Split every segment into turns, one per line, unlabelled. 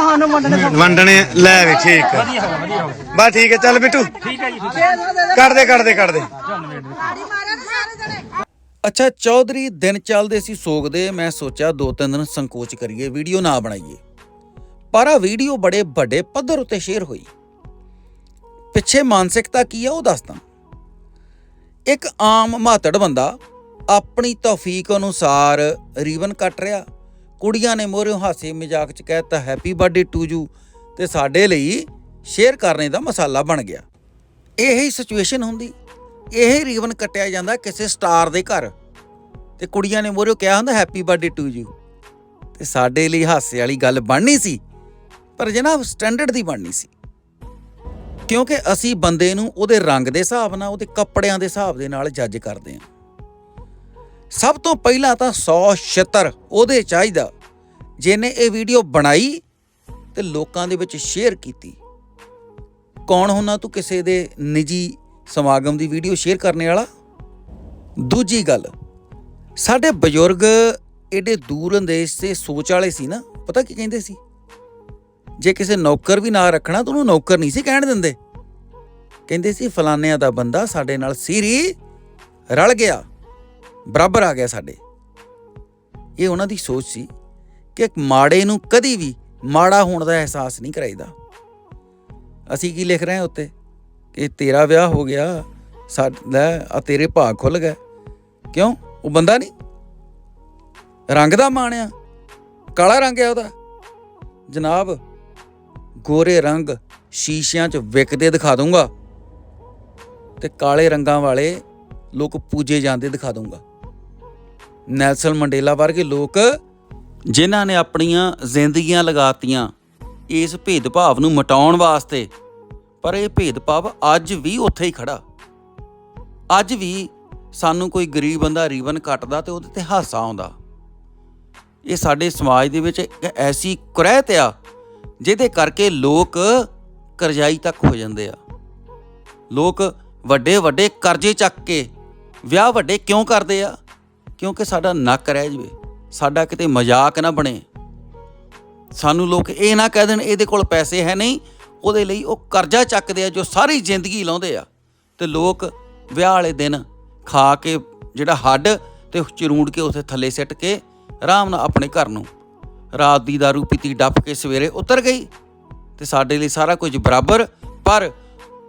ਉਹਨਾਂ ਨੇ
ਵੰਡਣੇ ਲੈ ਵੇ ਠੀਕ ਬਸ ਠੀਕ ਹੈ ਚੱਲ ਬਿੱਟੂ ਕੱਢ ਦੇ ਕੱਢ ਦੇ ਕੱਢ ਦੇ
ਅੱਛਾ ਚੌਧਰੀ ਦਿਨ ਚੱਲਦੇ ਸੀ ਸੋਗਦੇ ਮੈਂ ਸੋਚਿਆ ਦੋ ਤਿੰਨ ਦਿਨ ਸੰਕੋਚ ਕਰੀਏ ਵੀਡੀਓ ਨਾ ਬਣਾਈਏ। ਪਰ ਆ ਵੀਡੀਓ ਬੜੇ ਵੱਡੇ ਪੱਧਰ ਉੱਤੇ ਸ਼ੇਅਰ ਹੋਈ। ਪਿੱਛੇ ਮਾਨਸਿਕਤਾ ਕੀ ਆ ਉਹ ਦੱਸਦਾ। ਇੱਕ ਆਮ ਮਾਤੜ ਬੰਦਾ ਆਪਣੀ ਤੌਫੀਕ ਅਨੁਸਾਰ ਰੀਬਨ ਕੱਟ ਰਿਹਾ। ਕੁੜੀਆਂ ਨੇ ਮੋਹਰਿਓਂ ਹਾਸੇ ਮਜ਼ਾਕ ਚ ਕਹਿਤਾ ਹੈਪੀ ਬਰਥਡੇ ਟੂ ਯੂ ਤੇ ਸਾਡੇ ਲਈ ਸ਼ੇਅਰ ਕਰਨੇ ਦਾ ਮਸਾਲਾ ਬਣ ਗਿਆ। ਇਹੀ ਸਿਚੁਏਸ਼ਨ ਹੁੰਦੀ। ਇਹ ਰੀਵਨ ਕੱਟਿਆ ਜਾਂਦਾ ਕਿਸੇ ਸਟਾਰ ਦੇ ਘਰ। ਤੇ ਕੁੜੀਆਂ ਨੇ ਮੋਹਰਿਓਂ ਕਿਹਾ ਹੁੰਦਾ ਹੈਪੀ ਬਰਥਡੇ ਟੂ ਯੂ ਤੇ ਸਾਡੇ ਲਈ ਹਾਸੇ ਵਾਲੀ ਗੱਲ ਬਣਨੀ ਸੀ, ਪਰ ਜਨਾਬ ਸਟੈਂਡਰਡ ਦੀ ਬਣਨੀ ਸੀ। ਕਿਉਂਕਿ ਅਸੀਂ ਬੰਦੇ ਨੂੰ ਉਹਦੇ ਰੰਗ ਦੇ ਹਿਸਾਬ ਨਾਲ, ਉਹਦੇ ਕੱਪੜਿਆਂ ਦੇ ਹਿਸਾਬ ਦੇ ਨਾਲ ਜੱਜ ਕਰਦੇ ਹਾਂ। ਸਭ ਤੋਂ ਪਹਿਲਾਂ ਤਾਂ 100 ਛਿੱਤਰ ਉਹਦੇ ਚਾਹੀਦਾ। ਜਿਹਨੇ ਇਹ ਵੀਡੀਓ ਬਣਾਈ ਤੇ ਲੋਕਾਂ ਦੇ ਵਿੱਚ ਸ਼ੇਅਰ ਕੀਤੀ। ਕੌਣ ਹੁੰਨਾ ਤੂੰ ਕਿਸੇ ਦੇ ਨਿੱਜੀ ਸਮਾਗਮ ਦੀ ਵੀਡੀਓ ਸ਼ੇਅਰ ਕਰਨੇ ਵਾਲਾ? ਦੂਜੀ ਗੱਲ, ਸਾਡੇ ਬਜ਼ੁਰਗ ਏਡੇ ਦੂਰ ਅੰਦੇਸ਼ ਤੇ ਸੋਚ ਵਾਲੇ ਸੀ ਨਾ, ਪਤਾ ਕੀ ਕਹਿੰਦੇ ਸੀ? ਜੇ ਕਿਸੇ ਨੌਕਰ ਵੀ ਨਾ ਰੱਖਣਾ ਤਾਂ ਉਹਨੂੰ ਨੌਕਰ ਨਹੀਂ ਸੀ ਕਹਿਣ ਦਿੰਦੇ। ਕਹਿੰਦੇ ਸੀ ਫਲਾਨਿਆਂ ਦਾ ਬੰਦਾ ਸਾਡੇ ਨਾਲ ਸੀਰੀ ਰਲ ਗਿਆ। ਬਰਾਬਰ ਆ ਗਿਆ ਸਾਡੇ। ਇਹ ਉਹਨਾਂ ਦੀ ਸੋਚ ਸੀ ਕਿ ਇੱਕ ਮਾੜੇ ਨੂੰ ਕਦੀ ਵੀ ਮਾੜਾ ਹੋਣ ਦਾ ਅਹਿਸਾਸ ਨਹੀਂ ਕਰਾਈਦਾ। ਅਸੀਂ ਕੀ ਲਿਖ ਰਹੇ ਹਾਂ ਉੱਤੇ? ਕਿ ਤੇਰਾ ਵਿਆਹ ਹੋ ਗਿਆ, ਸਾਡਾ ਆ ਤੇਰੇ ਭਾਗ ਖੁੱਲ ਗਏ। ਕਿਉਂ? ਉਹ ਬੰਦਾ ਨਹੀਂ? ਰੰਗ ਦਾ ਮਾਣਿਆ ਕਾਲਾ ਰੰਗ ਹੈ ਉਹਦਾ। ਜਨਾਬ, ਗੋਰੇ ਰੰਗ ਸ਼ੀਸ਼ਿਆਂ 'ਚ ਵਿਕਦੇ ਦਿਖਾ ਦੂੰਗਾ ਤੇ ਕਾਲੇ ਰੰਗਾਂ ਵਾਲੇ ਲੋਕ ਪੂਜੇ ਜਾਂਦੇ ਦਿਖਾ ਦੂੰਗਾ ਨੈਲਸਨ ਮੰਡੇਲਾ ਵਰਗੇ ਲੋਕ ਜਿਨ੍ਹਾਂ ਨੇ ਆਪਣੀਆਂ ਜ਼ਿੰਦਗੀਆਂ ਲਗਾਤੀਆਂ ਇਸ ਭੇਦਭਾਵ ਨੂੰ ਮਿਟਾਉਣ ਵਾਸਤੇ, ਪਰ ਇਹ ਭੇਦਭਾਵ ਅੱਜ ਵੀ ਉੱਥੇ ਹੀ ਖੜਾ। ਅੱਜ ਵੀ ਸਾਨੂੰ ਕੋਈ ਗਰੀਬ ਬੰਦਾ ਰੀਬਨ ਕੱਟਦਾ ਤੇ ਉਹਦੇ ਤੇ ਹਾਸਾ ਆਉਂਦਾ। ਇਹ ਸਾਡੇ ਸਮਾਜ ਦੇ ਵਿੱਚ ਇੱਕ ਐਸੀ ਕੁਰਹਿਤ ਆ, ਜਿਹਦੇ ਕਰਕੇ ਲੋਕ ਕਰਜ਼ਾਈ ਤੱਕ ਹੋ ਜਾਂਦੇ ਆ। ਲੋਕ ਵੱਡੇ ਵੱਡੇ ਕਰਜ਼ੇ ਚੱਕ ਕੇ ਵਿਆਹ ਵੱਡੇ ਕਿਉਂ ਕਰਦੇ ਆ? ਕਿਉਂਕਿ ਸਾਡਾ ਨੱਕ ਰਹਿ ਜਵੇ, ਸਾਡਾ ਕਿਤੇ ਮਜ਼ਾਕ ਨਾ ਬਣੇ। ਸਾਨੂੰ ਲੋਕ ਇਹ ਨਾ ਕਹਿ ਦੇਣ, ਇਹਦੇ ਕੋਲ ਪੈਸੇ ਹੈ ਨਹੀਂ, ਉਹਦੇ ਲਈ ਉਹ ਕਰਜ਼ਾ ਚੱਕਦੇ ਆ ਜੋ ਸਾਰੀ ਜ਼ਿੰਦਗੀ ਲਾਉਂਦੇ ਆ। ਤੇ ਲੋਕ ਵਿਆਹ ਵਾਲੇ ਦਿਨ ਖਾ ਕੇ ਜਿਹੜਾ ਹੱਡ ਤੇ ਚਰੂੰਡ ਕੇ ਉਥੇ ਥੱਲੇ ਸਿੱਟ ਕੇ ਆਰਾਮ ਨਾਲ ਆਪਣੇ ਘਰ ਨੂੰ ਰਾਤ ਦੀ ਦਾਰੂ ਪੀਤੀ ਡੱਪ ਕੇ ਸਵੇਰੇ ਉਤਰ ਗਈ। ਤੇ ਸਾਡੇ ਲਈ ਸਾਰਾ ਕੁਝ ਬਰਾਬਰ, ਪਰ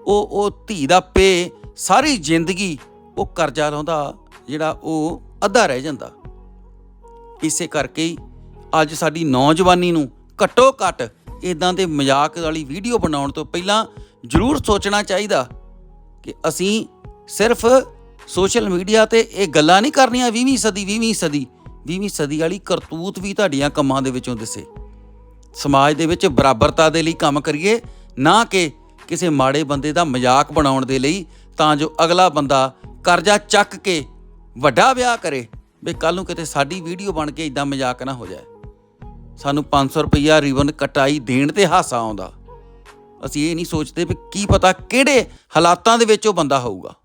ਉਹ ਉਹ ਧੀ ਦਾ ਪੇ ਸਾਰੀ ਜ਼ਿੰਦਗੀ ਉਹ ਕਰਜ਼ਾ ਲਾਉਂਦਾ, ਜਿਹੜਾ ਉਹ ਅੱਧਾ ਰਹਿ ਜਾਂਦਾ। ਇਸੇ ਕਰਕੇ ਅੱਜ ਸਾਡੀ ਨੌਜਵਾਨੀ ਨੂੰ ਘੱਟੋ ਘੱਟ ਇਦਾਂ ਦੇ ਮਜ਼ਾਕ ਵਾਲੀ ਵੀਡੀਓ ਬਣਾਉਣ ਤੋਂ ਪਹਿਲਾਂ ਜ਼ਰੂਰ ਸੋਚਣਾ ਚਾਹੀਦਾ ਕਿ ਅਸੀਂ ਸਿਰਫ ਸੋਸ਼ਲ ਮੀਡੀਆ ਤੇ ਇਹ ਗੱਲਾਂ ਨਹੀਂ ਕਰਨੀਆਂ 20ਵੀਂ ਸਦੀ 20ਵੀਂ ਸਦੀ 20ਵੀਂ ਸਦੀ ਵਾਲੀ ਕਰਤੂਤ ਵੀ ਤੁਹਾਡੀਆਂ ਕੰਮਾਂ ਦੇ ਵਿੱਚੋਂ ਦਿਸੇ। ਸਮਾਜ ਦੇ ਵਿੱਚ ਬਰਾਬਰਤਾ ਦੇ ਲਈ ਕੰਮ ਕਰੀਏ, ਨਾ ਕਿ ਕਿਸੇ ਮਾੜੇ ਬੰਦੇ ਦਾ ਮਜ਼ਾਕ ਬਣਾਉਣ ਦੇ ਲਈ ਤਾਂ ਜੋ ਅਗਲਾ ਬੰਦਾ ਕਰਜ਼ਾ ਚੱਕ ਕੇ ਵੱਡਾ ਵਿਆਹ ਕਰੇ, ਵੀ ਕੱਲ ਨੂੰ ਕਿਤੇ ਸਾਡੀ ਵੀਡੀਓ ਬਣ ਕੇ ਇਦਾਂ ਮਜ਼ਾਕ ਨਾ ਹੋ ਜਾਏ। ਸਾਨੂੰ 500 ਰੁਪਈਆ ਰਿਬਨ ਕਟਾਈ ਦੇਣ ਤੇ ਹਾਸਾ ਆਉਂਦਾ। ਅਸੀਂ ਇਹ ਨਹੀਂ ਸੋਚਦੇ ਵੀ ਕੀ ਪਤਾ ਕਿਹੜੇ ਹਾਲਾਤਾਂ ਦੇ ਵਿੱਚ ਉਹ ਬੰਦਾ ਹੋਊਗਾ।